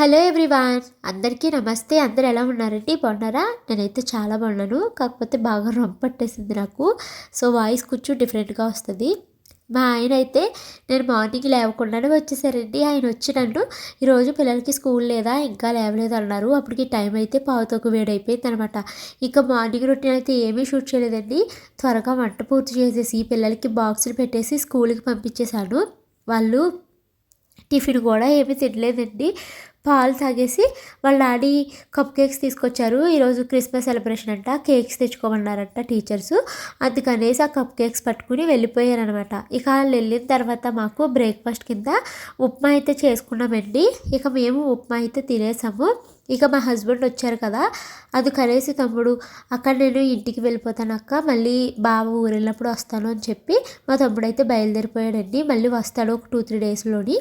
Hello everyone అందరికీ నమస్తే. అందరు ఎలా ఉన్నారండి? బాగున్నారా? నేనైతే చాలా బాగున్నాను. కాకపోతే బాగా రొంపట్టేసింది నాకు. సో వాయిస్ కొంచెం డిఫరెంట్గా వస్తుంది. మా ఆయన అయితే నేను మార్నింగ్ లేవకుండానే వచ్చేసారండి. ఆయన వచ్చి నన్ను ఈరోజు పిల్లలకి స్కూల్ లేదా? ఇంకా లేవలేదు అన్నారు. అప్పటికి టైం అయితే పావుతోకు వేడైపోయింది అనమాట ఇంకా మార్నింగ్ రొటీన్ అయితే ఏమీ షూట్ చేయలేదండి. త్వరగా వంట పూర్తి చేసేసి పిల్లలకి బాక్సులు పెట్టేసి స్కూల్కి పంపించేశాను. వాళ్ళు టిఫిన్ కూడా ఏమీ తినలేదండి. పాలు తాగేసి వాళ్ళ డాడీ కప్ కేక్స్ తీసుకొచ్చారు. ఈరోజు క్రిస్మస్ సెలబ్రేషన్ అంట. కేక్స్ తెచ్చుకోమన్నారంట టీచర్స్. అందుకనేసి ఆ కప్ కేక్స్ పట్టుకుని వెళ్ళిపోయారనమాట. ఇక వాళ్ళు వెళ్ళిన తర్వాత మాకు బ్రేక్ఫాస్ట్ కింద ఉప్మా అయితే చేసుకున్నామండి. ఇక మేము ఉప్మా అయితే తినేసాము. ఇక మా హస్బెండ్ వచ్చారు కదా. అది కనేసి తమ్ముడు అక్కడ నేను ఇంటికి వెళ్ళిపోతాను అక్క. మళ్ళీ బావ ఊరెళ్ళినప్పుడు వస్తాను అని చెప్పి మా తమ్ముడు అయితే బయలుదేరిపోయాడండి. మళ్ళీ వస్తాడు ఒక టూ త్రీ డేస్లోని.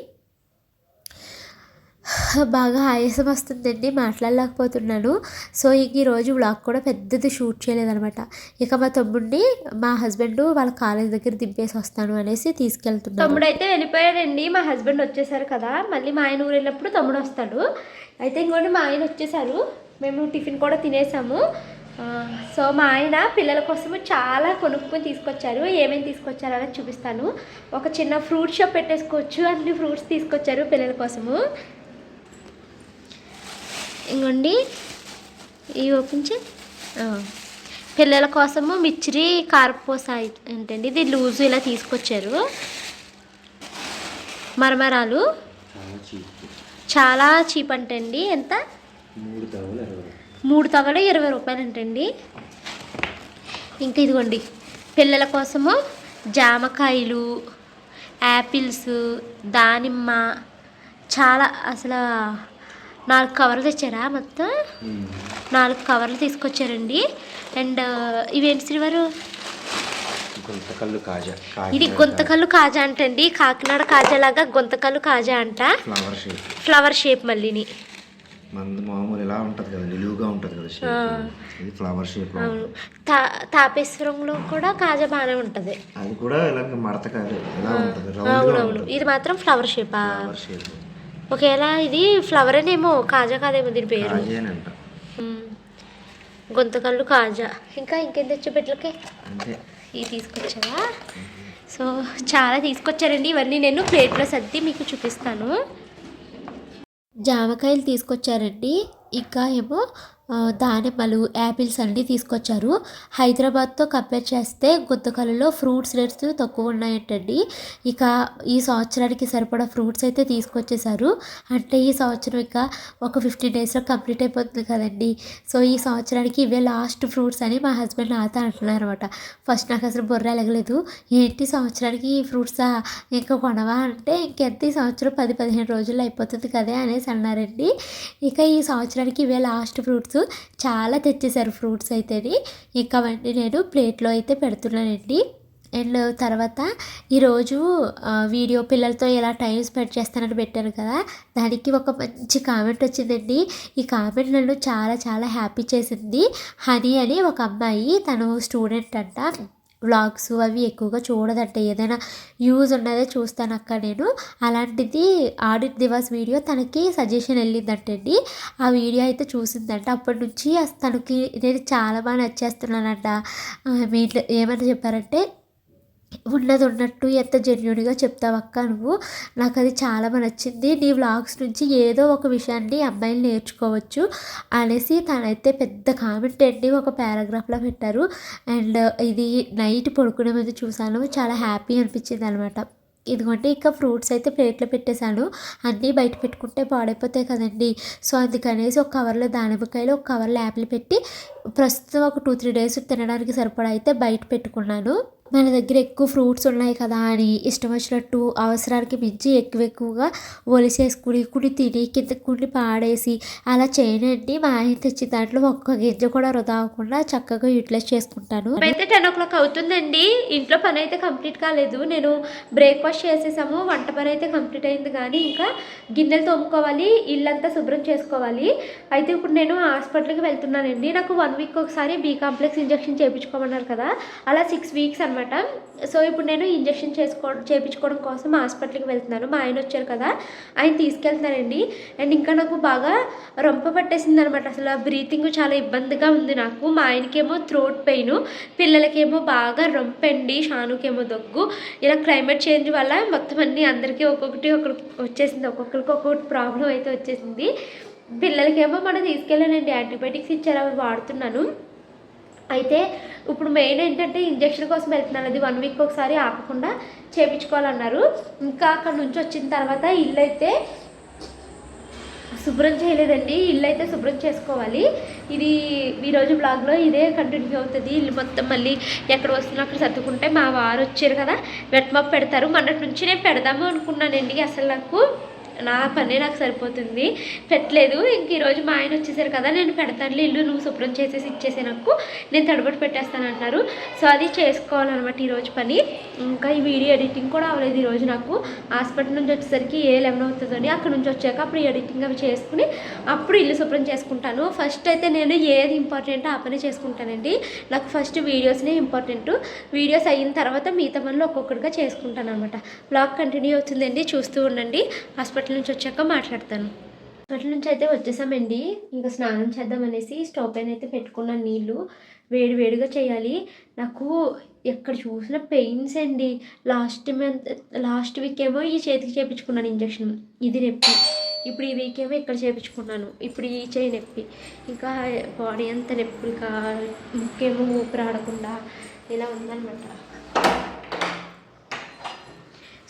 బాగా ఆయాసం వస్తుందండి మాట్లాడలేకపోతున్నాను. సో ఇంక ఈరోజు వ్లాగ్ కూడా పెద్దది షూట్ చేయలేదనమాట. ఇక మా తమ్ముడిని మా హస్బెండ్ వాళ్ళ కాలేజ్ దగ్గర దింపేసి వస్తాను అనేసి తీసుకెళ్తున్నాను తమ్ముడు అయితే వెళ్ళిపోయాడండి మా హస్బెండ్ వచ్చేసారు కదా మళ్ళీ మా ఆయన ఊరు వెళ్ళినప్పుడు తమ్ముడు వస్తాడు. అయితే ఇంకోటి మా ఆయన వచ్చేసారు మేము టిఫిన్ కూడా తినేసాము. సో మా ఆయన పిల్లల కోసము చాలా కొనుక్కొని తీసుకొచ్చారు ఏమేమి తీసుకొచ్చారు అనేది చూపిస్తాను. ఒక చిన్న ఫ్రూట్ షాప్ పెట్టేసుకోవచ్చు అన్ని ఫ్రూట్స్ తీసుకొచ్చారు పిల్లల కోసము. ఇంకోండి ఇవి ఓపెన్ ఆ. పిల్లల కోసము మిచ్చిరి కార్పోస ఏంటండి ఇది లూజు ఇలా తీసుకొచ్చారు. మరమరాలు. చాలా చీప్. అంటండి. ఎంత? మూడు తగలు ఇరవై రూపాయలు అంటండి. ఇంకా ఇదిగోండి పిల్లల కోసము జామకాయలు యాపిల్స్ దానిమ్మ చాలా అసలు నాలుగు కవర్లు తెచ్చారా మొత్తం? నాలుగు కవర్లు తీసుకొచ్చారండి. అండ్ ఇవేంటి సిల్వరు? గుంతకల్లు కాజా. ఇది గొంతకల్లు కాజా అంటండి. కాకినాడ కాజా లాగా గొంతకల్లు కాజా అంట. ఫ్లవర్ షేప్ ఫ్లవర్ షేప్ మళ్ళీని. మంది మామూలు ఇలా ఉంటుంది కదా నిలువుగా ఉంటుంది కదా షేప్ ఇది ఫ్లవర్ షేప్ అవును. తా తాపేశ్వరంలో కూడా కాజా బాగానే ఉంటుంది. అది కూడా ఇలాగ మడత కాదు ఇలా ఉంటుంది? అవునవును. ఇది మాత్రం ఫ్లవర్ షేపా ఫ్లవర్ షేప్ ఒకవేళ ఇది ఫ్లవర్ అనేమో కాజా కాదేమో దీని పేరు. గొంతకల్లు కాజా. ఇంకా ఇంకేం తెచ్చు అంతే. ఇవి తీసుకొచ్చావా? సో చాలా తీసుకొచ్చారండి. ఇవన్నీ నేను ప్లేట్లో సర్ది మీకు చూపిస్తాను. జామకాయలు తీసుకొచ్చారండి. ఇంకా ఏమో దానిమ్మలు యాపిల్స్ అన్నీ తీసుకొచ్చారు. హైదరాబాద్తో కంపేర్ చేస్తే గుంతకల్లులో ఫ్రూట్స్ రేట్స్ తక్కువ ఉన్నాయంటండి. ఇక ఈ సంవత్సరానికి సరిపడా ఫ్రూట్స్ అయితే తీసుకొచ్చేసారు అంటే ఈ సంవత్సరం ఇక ఒక ఫిఫ్టీన్ డేస్లో కంప్లీట్ అయిపోతుంది కదండి. సో ఈ సంవత్సరానికి ఇవే లాస్ట్ ఫ్రూట్స్ అని మా హస్బెండ్ నాతో అంటున్నారు అనమాట ఫస్ట్ నాకు అసలు బుర్ర ఎలగలేదు. ఏంటి సంవత్సరానికి ఈ ఫ్రూట్స్ ఇంకా కొనవా అంటే ఇంకెంత ఈ సంవత్సరం పది పదిహేను రోజుల్లో అయిపోతుంది కదే అనేసి అన్నారండి. ఇక ఈ సంవత్సరానికి ఇవే లాస్ట్ ఫ్రూట్స్ చాలా తెచ్చేసారు ఫ్రూట్స్ అయితేని. ఇంకా అవన్నీ నేను ప్లేట్లో అయితే పెడుతున్నానండి. అండ్ తర్వాత ఈరోజు వీడియో పిల్లలతో ఎలా టైం స్పెండ్ చేస్తానని పెట్టాను కదా. దానికి ఒక మంచి కామెంట్ వచ్చిందండి. ఈ కామెంట్ నన్ను చాలా చాలా హ్యాపీ చేసింది. హనీ అని ఒక అమ్మాయి తను స్టూడెంట్ అంట. వ్లాగ్స్ అవి ఎక్కువగా చూడదంటే ఏదైనా యూజ్ ఉన్నదే చూస్తాను అక్క నేను. అలాంటిది ఆడిట్ దివాస్ వీడియో తనకి సజెషన్ వెళ్ళిందంటండి. ఆ వీడియో అయితే చూసిందంట. అప్పటి నుంచి తనకి నేను చాలా బాగా నచ్చేస్తున్నానంట. మీ ఇంట్లో ఏమని చెప్పారంటే ఉన్నది ఉన్నట్టు ఎంత జెన్యున్గా చెప్తావు అక్క నువ్వు? నాకు అది చాలా నచ్చింది. నీ వ్లాగ్స్ నుంచి ఏదో ఒక విషయాన్ని అమ్మాయిలు నేర్చుకోవచ్చు అనేసి తనైతే పెద్ద కామెంట్ అండి ఒక పారాగ్రాఫ్లో పెట్టారు. అండ్ ఇది నైట్ పడుకునే ముందు చూసాను చాలా హ్యాపీ అనిపించింది అనమాట ఇదిగోండి ఇంకా ఫ్రూట్స్ అయితే ప్లేట్లో పెట్టేశాను. అన్నీ బయట పెట్టుకుంటే పాడైపోతాయి కదండి. సో అందుకనేసి ఒక కవర్లో దానిమ్మకాయలు ఒక కవర్లో యాపిల్ పెట్టి ప్రస్తుతం ఒక టూ త్రీ డేస్ తినడానికి సరిపడా అయితే బయట పెట్టుకున్నాను. మన దగ్గర ఎక్కువ ఫ్రూట్స్ ఉన్నాయి కదా అని ఇష్టం వచ్చినట్టు అవసరానికి మించి ఎక్కువ ఎక్కువగా ఒలిసేసుకుని కుడి తిని కింద కొన్ని పాడేసి అలా చేయనండి. మా ఆయన తెచ్చి దాంట్లో ఒక్క గింజ కూడా వృధా అవ్వకుండా చక్కగా యూటిలైజ్ చేసుకుంటాను. అయితే టెన్ ఓ క్లాక్ అవుతుందండి. ఇంట్లో పని అయితే కంప్లీట్ కాలేదు. నేను బ్రేక్ఫాస్ట్ చేసేసాము. వంట పని అయితే కంప్లీట్ అయింది కానీ ఇంకా గిన్నెలు తోముకోవాలి. ఇల్లంతా శుభ్రం చేసుకోవాలి. అయితే ఇప్పుడు నేను హాస్పిటల్కి వెళ్తున్నానండి. నాకు వన్ వీక్ ఒకసారి బీ కాంప్లెక్స్ ఇంజెక్షన్ చేయించుకోమన్నారు కదా. అలా సిక్స్ వీక్స్ అనమాట సో ఇప్పుడు నేను ఇంజెక్షన్ చేసుకో చేయించుకోవడం కోసం హాస్పిటల్కి వెళ్తున్నాను. మా ఆయన వచ్చారు కదా. ఆయన తీసుకెళ్తున్నారండి. అండ్ ఇంకా నాకు బాగా రొంప పట్టేసింది అనమాట అసలు బ్రీతింగ్ చాలా ఇబ్బందిగా ఉంది నాకు. మా ఆయనకేమో థ్రోట్ పెయిన్ పిల్లలకేమో బాగా రొంపండి షానుకేమో దగ్గు. ఇలా క్లైమేట్ చేంజ్ వల్ల మొత్తం అన్ని అందరికీ ఒక్కొక్కటి ఒక్కొక్కటి వచ్చేసింది. ఒక్కొక్కరికి ఒక్కొక్కటి ప్రాబ్లం అయితే వచ్చేసింది. పిల్లలకేమో మనం తీసుకెళ్ళానండి యాంటీబయాటిక్స్ ఇచ్చారు అవి వాడుతున్నాను. అయితే ఇప్పుడు మెయిన్ ఏంటంటే ఇంజక్షన్ కోసం వెళ్తున్నాను అది వన్ వీక్ ఒకసారి ఆపకుండా చేయించుకోవాలన్నారు ఇంకా అక్కడ నుంచి వచ్చిన తర్వాత ఇల్లు అయితే శుభ్రం చేయలేదండి ఇల్లు అయితే శుభ్రం చేసుకోవాలి. ఇది ఈరోజు బ్లాగ్లో ఇదే కంటిన్యూ అవుతుంది. ఇల్లు మొత్తం మళ్ళీ ఎక్కడ వస్తున్నా అక్కడ సర్దుకుంటే మా వారు వచ్చారు కదా వెట్మప్ పెడతారు. మొన్నటి నుంచి నేను పెడదాము అనుకున్నానండి అసలు నాకు. నా పనే నాకు సరిపోతుంది. పెట్టలేదు. ఇంక ఈరోజు మా ఆయన వచ్చేసారు కదా నేను పెడతాను ఇల్లు నువ్వు శుభ్రం చేసేసి ఇచ్చేసే నాకు. నేను తడబడి పెట్టేస్తాను అంటున్నారు. సో అది చేసుకోవాలన్నమాట ఈరోజు పని. ఇంకా ఈ వీడియో ఎడిటింగ్ కూడా అవ్వలేదు ఈరోజు నాకు. హాస్పిటల్ నుంచి వచ్చేసరికి ఏ లెవెన్ అవుతుందని అక్కడ నుంచి వచ్చాక అప్పుడు ఎడిటింగ్ అవి చేసుకుని అప్పుడు ఇల్లు శుభ్రం చేసుకుంటాను. ఫస్ట్ అయితే నేను ఏది ఇంపార్టెంట్ ఆ పని చేసుకుంటానండి. నాకు ఫస్ట్ వీడియోస్నే ఇంపార్టెంట్. వీడియోస్ అయిన తర్వాత మిగతా పనులు ఒక్కొక్కటిగా చేసుకుంటాను అనమాట బ్లాగ్ కంటిన్యూ అవుతుందండి. చూస్తూ ఉండండి. హాస్పిటల్ నుంచి వచ్చాక మాట్లాడతాను. హాస్పిటల్ నుంచి అయితే వచ్చేసామండి. ఇంకా స్నానం చేద్దాం అనేసి స్టవ్ పైన అయితే పెట్టుకున్నాను నీళ్ళు వేడి వేడిగా చేయాలి. నాకు ఎక్కడ చూసిన పెయిన్స్ అండి. లాస్ట్ మంత్ లాస్ట్ వీక్ ఏమో ఈ చేతికి చేయించుకున్నాను ఇంజక్షన్. ఇది నొప్పి. ఇప్పుడు ఈ వీక్ ఏమో ఇక్కడ చేయించుకున్నాను ఇప్పుడు ఈ చేయి నొప్పి. ఇంకా బాడీ అంతా నొప్పి ఇంకా ముక్కేమో ఊపిరి ఆడకుండా ఇలా ఉందన్నమాట.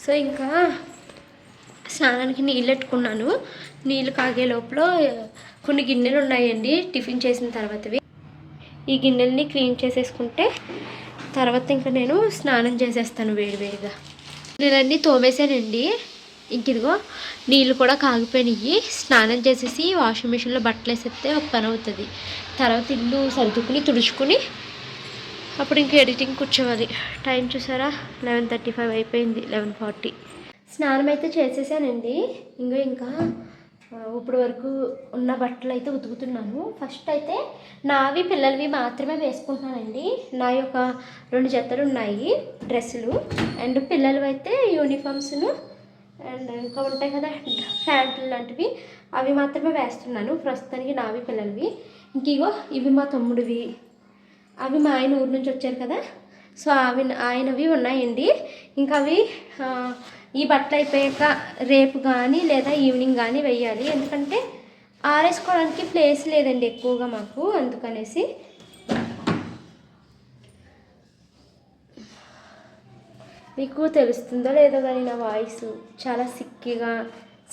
సో ఇంకా స్నానానికి నీళ్ళు పెట్టుకున్నాను నీళ్ళు కాగే లోపల కొన్ని గిన్నెలు ఉన్నాయండి టిఫిన్ చేసిన తర్వాతవి. ఈ గిన్నెల్ని క్లీన్ చేసేసుకుంటే తర్వాత ఇంకా నేను స్నానం చేసేస్తాను వేడివేడిగా. నీళ్ళన్నీ తోమేశానండి. ఇంకిదిగో నీళ్ళు కూడా కాగిపోయినాయి. స్నానం చేసేసి వాషింగ్ మిషన్లో బట్టలు వేసేస్తే ఒక పని అవుతుంది. తర్వాత ఇల్లు సర్దుకుని తుడుచుకుని అప్పుడు ఇంకా ఎడిటింగ్ కూర్చోవాలి. టైం చూసారా? లెవెన్ థర్టీ ఫైవ్ అయిపోయింది లెవెన్ ఫార్టీ. స్నానం అయితే చేసేసానండి ఇంకా ఇంకా ఇప్పుడు వరకు ఉన్న బట్టలు అయితే ఉతుకుతున్నాను. ఫస్ట్ అయితే నావి పిల్లలవి మాత్రమే వేసుకుంటున్నానండి. నా యొక్క రెండు జతలు ఉన్నాయి డ్రెస్సులు. అండ్ పిల్లలు అయితే యూనిఫామ్స్ను అండ్ ఇంకా ఉంటాయి కదా ప్యాంట్లు లాంటివి అవి మాత్రమే వేస్తున్నాను. ప్రస్తుతానికి నావి పిల్లలవి. ఇంక ఇగో ఇవి మా తమ్ముడివి. అవి మా ఆయన ఊరు నుంచి వచ్చారు కదా. సో అవి ఆయనవి ఉన్నాయండి. ఇంకా అవి ఈ బట్టలు అయిపోయాక రేపు కానీ లేదా ఈవినింగ్ కానీ వెయ్యాలి ఎందుకంటే ఆరేసుకోవడానికి ప్లేస్ లేదండి ఎక్కువగా మాకు. అందుకనేసి మీకు తెలుస్తుందో లేదో కానీ నా వాయిస్ చాలా సిక్కిగా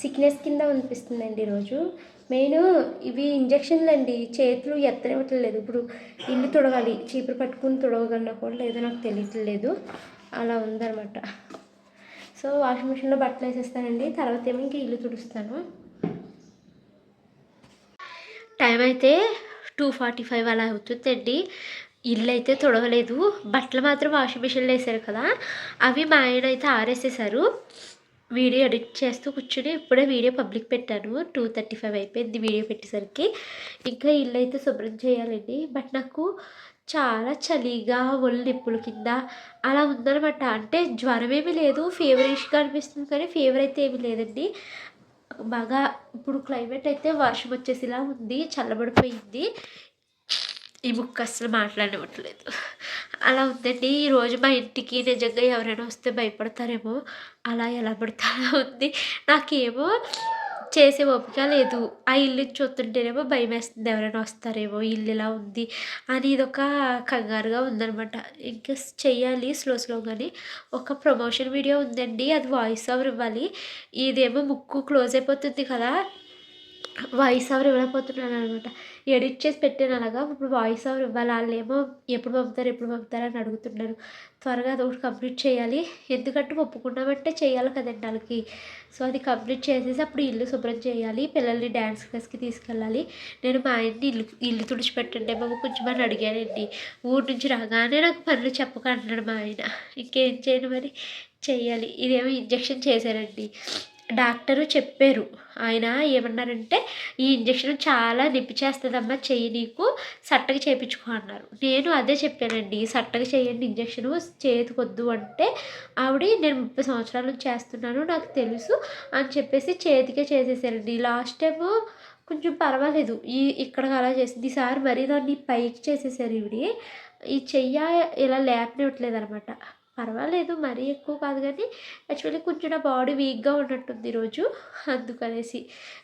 సిక్నెస్ కింద అనిపిస్తుందండి ఈరోజు. మెయిన్ ఇవి ఇంజక్షన్లు అండి. చేతులు ఎత్తనివ్వట్లేదు. ఇప్పుడు ఇల్లు తుడగాలి చీపురు పట్టుకుని తుడవగలనా కూడా లేదో నాకు తెలియట్లేదు. అలా ఉందన్నమాట. సో వాషింగ్ మిషన్లో బట్టలు వేసేస్తానండి. తర్వాత ఏమో ఇంకా ఇల్లు తుడుస్తాను. టైం అయితే టూ ఫార్టీ ఫైవ్ అలా అవుతుందండి. ఇల్లు అయితే తొడవలేదు. బట్టలు మాత్రం వాషింగ్ మిషన్లో వేసారు కదా. అవి మా ఆయన అయితే ఆరేసేసారు వీడియో ఎడిట్ చేస్తూ కూర్చుని ఇప్పుడే వీడియో పబ్లిక్ పెట్టాను. టూ థర్టీ ఫైవ్ అయిపోయింది వీడియో పెట్టేసరికి. ఇంకా ఇల్లు అయితే శుభ్రం చేయాలండి. బట్ నాకు చాలా చలిగా ఒళ్ళు నిప్పుల కింద అలా ఉందనమాట అంటే జ్వరం ఏమీ లేదు ఫీవరిష్గా అనిపిస్తుంది కానీ ఫీవర్ అయితే ఏమీ లేదండి. బాగా ఇప్పుడు క్లైమేట్ అయితే వర్షం వచ్చేసిలా ఉంది చల్లబడిపోయింది. ఈ బుక్ అసలు మాట్లాడనివ్వట్లేదు. అలా ఉందండి. ఈరోజు మా ఇంటికి నిజంగా ఎవరైనా వస్తే భయపడతారేమో. అలా ఎలా పడతారా ఉంది. నాకేమో చేసే ఓపిక లేదు. ఆ ఇల్లు చూస్తుంటేనేమో భయం వేస్తుంది. ఎవరైనా వస్తారేమో ఇల్లు ఇలా ఉంది అని ఇదొక కంగారుగా ఉందనమాట ఇంకా చెయ్యాలి స్లో స్లోగాని ఒక ప్రమోషన్ వీడియో ఉందండి. అది వాయిస్ ఓవర్ ఇవ్వాలి. ఇదేమో ముక్కు క్లోజ్ అయిపోతుంది కదా. వాయిస్ ఓవర్ ఇవ్వలేకపోతున్నాను అనమాట. ఎడిట్ చేసి పెట్టాను అలాగా. ఇప్పుడు వాయిస్ ఓవర్ ఇవ్వాలి? వాళ్ళు ఏమో ఎప్పుడు పంపుతారు ఎప్పుడు పంపుతారు అని అడుగుతున్నారు. త్వరగా అది ఒకటి కంప్లీట్ చేయాలి. ఎందుకంటే ఒప్పుకున్నామంటే చేయాలి కదండి వాళ్ళకి. సో అది కంప్లీట్ చేసేసి అప్పుడు ఇల్లు శుభ్రం చేయాలి. పిల్లల్ని డ్యాన్స్ క్లాస్కి తీసుకెళ్ళాలి. నేను మా ఆయన్ని ఇల్లు ఇల్లు తుడిచిపెట్టండి బాబు కొంచెం అని అడిగానండి. ఊరి నుంచి రాగానే నాకు పనులు చెప్పక అంటున్నాడు మా ఆయన. ఇంకేం చేయను మరి? చేయాలి. ఇదేమో ఇంజక్షన్ చేశారండి. డాక్టరు చెప్పారు. ఆయన ఏమన్నారంటే ఈ ఇంజక్షన్ చాలా నొప్పి చేస్తుందమ్మా చెయ్యి నీకు సట్టగా చేయించుకో అన్నారు. నేను అదే చెప్పానండి సట్టగా చేయండి ఇంజక్షన్ చేతికొద్దు అంటే ఆవిడ నేను ముప్పై సంవత్సరాల నుంచి చేస్తున్నాను నాకు తెలుసు అని చెప్పేసి చేతికే చేసేసారండి. లాస్ట్ టైం కొంచెం పర్వాలేదు. ఈ ఇక్కడ అలా చేసింది. ఈసారి మరీ దాన్ని పైకి చేసేసారు ఈవిడి. ఈ చెయ్య ఇలా లేపనివ్వట్లేదు అనమాట పర్వాలేదు మరీ ఎక్కువ కాదు కానీ యాక్చువల్లీ కొంచెం నా బాడీ వీక్గా ఉన్నట్టుంది ఈరోజు. అందుకనేసి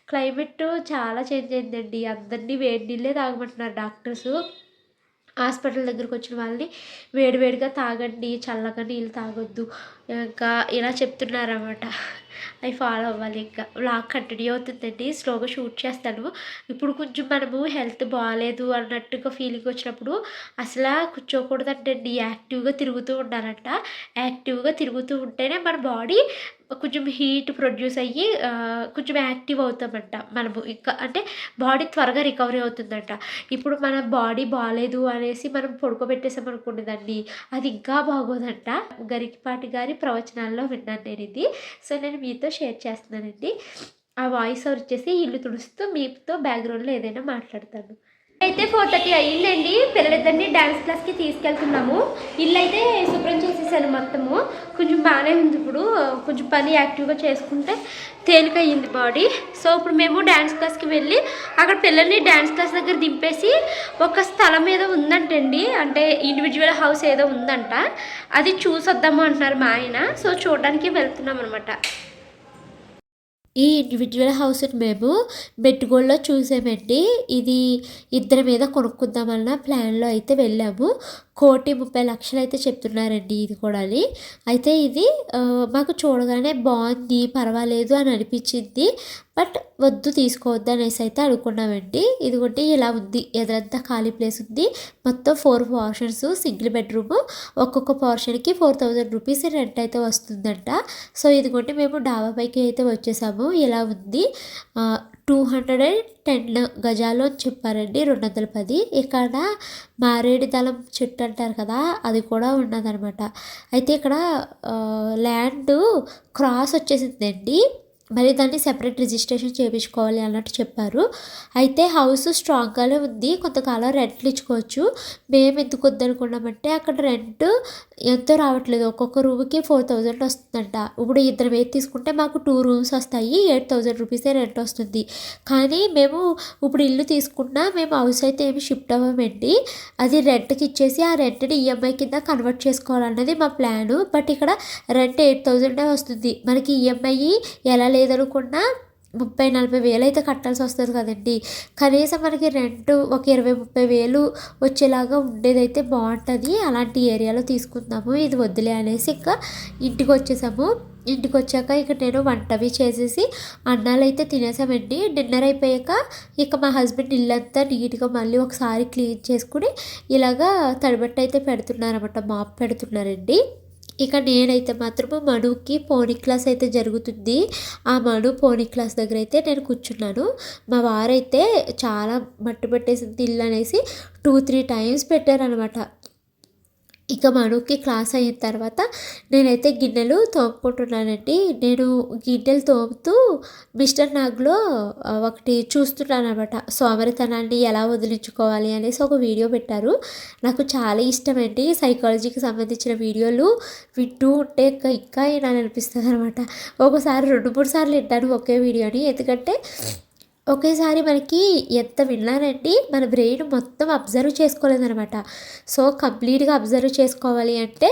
క్లైమేట్ చాలా చేంజ్ అయిందండి. అందరినీ వేడి నీళ్ళే తాగమంటున్నారు డాక్టర్స్. హాస్పిటల్ దగ్గరకు వచ్చిన వాళ్ళని వేడివేడిగా తాగండి చల్లగా నీళ్ళు తాగొద్దు ఇంకా ఇలా చెప్తున్నారన్నమాట. అవి ఫాలో అవ్వాలి. ఇంకా బ్లాగ్ కంటిన్యూ అవుతుందండి. స్లోగా షూట్ చేస్తాను. ఇప్పుడు కొంచెం మనము హెల్త్ బాగాలేదు అన్నట్టుగా ఫీలింగ్ వచ్చినప్పుడు అసలు కూర్చోకూడదండి యాక్టివ్గా తిరుగుతూ ఉండాలంట. యాక్టివ్గా తిరుగుతూ ఉంటేనే మన బాడీ కొంచెం హీట్ ప్రొడ్యూస్ అయ్యి కొంచెం యాక్టివ్ అవుతామంట. మనము ఇంకా అంటే బాడీ త్వరగా రికవరీ అవుతుందంట. ఇప్పుడు మన బాడీ బాగాలేదు అనేసి మనం పడుకోబెట్టేసాం అనుకోండి దాన్ని అది ఇంకా బాగోదంట. గరికిపాటి గారి ప్రవచనాల్లో విన్నాను నేను ఇది. సో నేను మీతో షేర్ చేస్తున్నానండి. ఆ వాయిస్ ఓవర్ వచ్చేసి ఇల్లు తుడుస్తూ మీతో బ్యాక్గ్రౌండ్లో ఏదైనా మాట్లాడతాను. అయితే ఫోర్ థర్టీ అయ్యిందండి. పిల్లలిద్దరిని డ్యాన్స్ క్లాస్కి తీసుకెళ్తున్నాము. ఇల్లు అయితే శుభ్రం చేసేసాను మొత్తము. కొంచెం బాగానే ఉంది ఇప్పుడు. కొంచెం పని యాక్టివ్గా చేసుకుంటే తేలిక అయ్యింది బాడీ. సో ఇప్పుడు మేము డ్యాన్స్ క్లాస్కి వెళ్ళి అక్కడ పిల్లల్ని డ్యాన్స్ క్లాస్ దగ్గర దింపేసి ఒక స్థలం ఏదో ఉందంటండి. అంటే ఇండివిజువల్ హౌస్ ఏదో ఉందంట. అది చూసొద్దాము అంటున్నారు మా ఆయన. సో చూడడానికి వెళ్తున్నాం అనమాట ఈ ఇండివిజువల్ హౌస్ని మేము మెట్టుగోళ్ళలో చూసామండి. ఇది ఇద్దరి మీద కొనుక్కుందామన్న ప్లాన్లో అయితే వెళ్ళాము. కోటి ముప్పై లక్షలు అయితే చెప్తున్నారండి ఇది కూడా అయితే ఇది మాకు చూడగానే బాగుంది పర్వాలేదు అని అనిపించింది. బట్ వద్దు తీసుకోవద్దు అనేసి అయితే అనుకున్నామండి. ఇదిగోటి ఇలా ఉంది. ఎదురంతా ఖాళీ ప్లేస్ ఉంది. మొత్తం ఫోర్ పోర్షన్స్ సింగిల్ బెడ్రూమ్. ఒక్కొక్క పోర్షన్కి ఫోర్ థౌజండ్ రూపీస్ రెంట్ అయితే వస్తుందంట. సో ఇదిగోటి మేము డాబా పైకి అయితే వచ్చేసాము. ఇలా ఉంది. టూ హండ్రెడ్ అండ్ టెన్ గజాలు అని చెప్పారండి రెండు వందల పది. ఇక్కడ మారేడు దళం చెట్టు అంటారు కదా అది కూడా ఉన్నదనమాట. అయితే ఇక్కడ ల్యాండ్ క్రాస్ వచ్చేసిందండి. మరి దాన్ని సెపరేట్ రిజిస్ట్రేషన్ చేయించుకోవాలి అన్నట్టు చెప్పారు. అయితే హౌస్ స్ట్రాంగ్గానే ఉంది. కొంతకాలం రెంట్లు ఇచ్చుకోవచ్చు. మేము ఎందుకు వద్దనుకున్నామంటే అక్కడ రెంట్ ఎంతో రావట్లేదు. ఒక్కొక్క రూమ్కి ఫోర్ థౌజండ్ వస్తుందంట. ఇప్పుడు ఇద్దరు వేది తీసుకుంటే మాకు టూ రూమ్స్ వస్తాయి. ఎయిట్ థౌజండ్ రూపీసే రెంట్ వస్తుంది. కానీ మేము ఇప్పుడు ఇల్లు తీసుకున్నా మేము హౌస్ అయితే ఏమి షిఫ్ట్ అవ్వమండి. అది రెంట్కి ఇచ్చేసి ఆ రెంట్ని ఈఎంఐ కింద కన్వర్ట్ చేసుకోవాలన్నది మా ప్లాను బట్ ఇక్కడ రెంట్ ఎయిట్ థౌజండే వస్తుంది. మనకి ఈఎంఐ ఎలా లేదు లేదనుకున్నా ముప్పై నలభై వేలు అయితే కట్టాల్సి వస్తుంది కదండి. కనీసం మనకి రెంట్ ఒక ఇరవై ముప్పై వేలు వచ్చేలాగా ఉండేదైతే బాగుంటుంది. అలాంటి ఏరియాలో తీసుకుందాము. ఇది వద్దులే అనేసి ఇంకా ఇంటికి వచ్చేసాము ఇంటికి వచ్చాక ఇక నేను వంటవి చేసేసి అన్నాలు అయితే తినేసామండి. డిన్నర్ అయిపోయాక ఇక మా హస్బెండ్ ఇల్లంతా నీట్గా మళ్ళీ ఒకసారి క్లీన్ చేసుకుని ఇలాగా తడిబట్ట అయితే పెడుతున్నారన్నమాట. మాప్ పెడుతున్నారండి. ఇక నేనైతే మాత్రము మనుకి పోనీ క్లాస్ అయితే జరుగుతుంది. ఆ మను పోనీ క్లాస్ దగ్గర అయితే నేను కూర్చున్నాను. మా వారైతే చాలా మట్టు తిల్లు ఇల్లు అనేసి టూ త్రీ టైమ్స్ పెట్టారనమాట ఇక మనుకి క్లాస్ అయిన తర్వాత నేనైతే గిన్నెలు తోముకుంటున్నానండి. నేను గిన్నెలు తోముతూ మిస్టర్ నాగ్లో ఒకటి చూస్తున్నాను అనమాట సోమరితనాన్ని ఎలా వదిలించుకోవాలి అనేసి ఒక వీడియో పెట్టారు. నాకు చాలా ఇష్టమండి. సైకాలజీకి సంబంధించిన వీడియోలు వింటూ ఉంటే ఇంకా ఇంకా అనిపిస్తుంది అనమాట ఒకసారి రెండు మూడు సార్లు వింటాను ఒకే వీడియోని. ఎందుకంటే ఒకేసారి మనకి ఎంత విన్నానండి మన బ్రెయిన్ మొత్తం అబ్జర్వ్ చేసుకోలేదనమాట సో కంప్లీట్గా అబ్జర్వ్ చేసుకోవాలి అంటే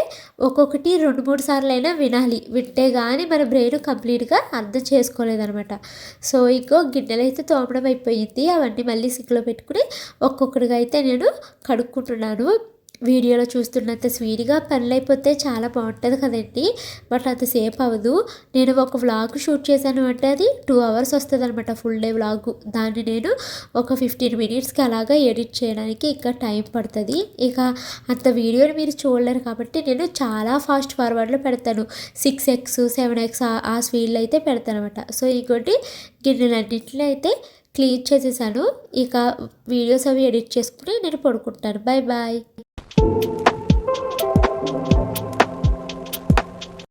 ఒక్కొక్కటి రెండు మూడు సార్లు అయినా వినాలి. వింటే కానీ మన బ్రెయిన్ కంప్లీట్గా అర్థం చేసుకోలేదనమాట సో ఇంకో గిన్నెలు అయితే తోమడం అయిపోయింది. అవన్నీ మళ్ళీ సిగ్గులో పెట్టుకుని ఒక్కొక్కటిగా అయితే నేను కడుక్కుంటున్నాను. వీడియోలో చూస్తున్నంత స్వీట్గా పనులు అయిపోతే చాలా బాగుంటుంది కదండి. బట్ అంతసేపు అవ్వదు. నేను ఒక వ్లాగ్ షూట్ చేశాను అంటే అది టూ అవర్స్ వస్తుంది అనమాట ఫుల్ డే వ్లాగ్. దాన్ని నేను ఒక ఫిఫ్టీన్ మినిట్స్కి అలాగా ఎడిట్ చేయడానికి ఇంకా టైం పడుతుంది. ఇక అంత వీడియోని మీరు చూడలేరు కాబట్టి నేను చాలా ఫాస్ట్ ఫార్వర్డ్లో పెడతాను. సిక్స్ ఎక్స్ సెవెన్ ఎక్స్ ఆ స్పీడ్లో అయితే పెడతాను అనమాట సో ఇంకోటి గిన్నెలన్నింటిలో అయితే క్లీన్ చేసేసాను. ఇక వీడియోస్ అవి ఎడిట్ చేసుకుని నేను పడుకుంటాను. Bye bye うん。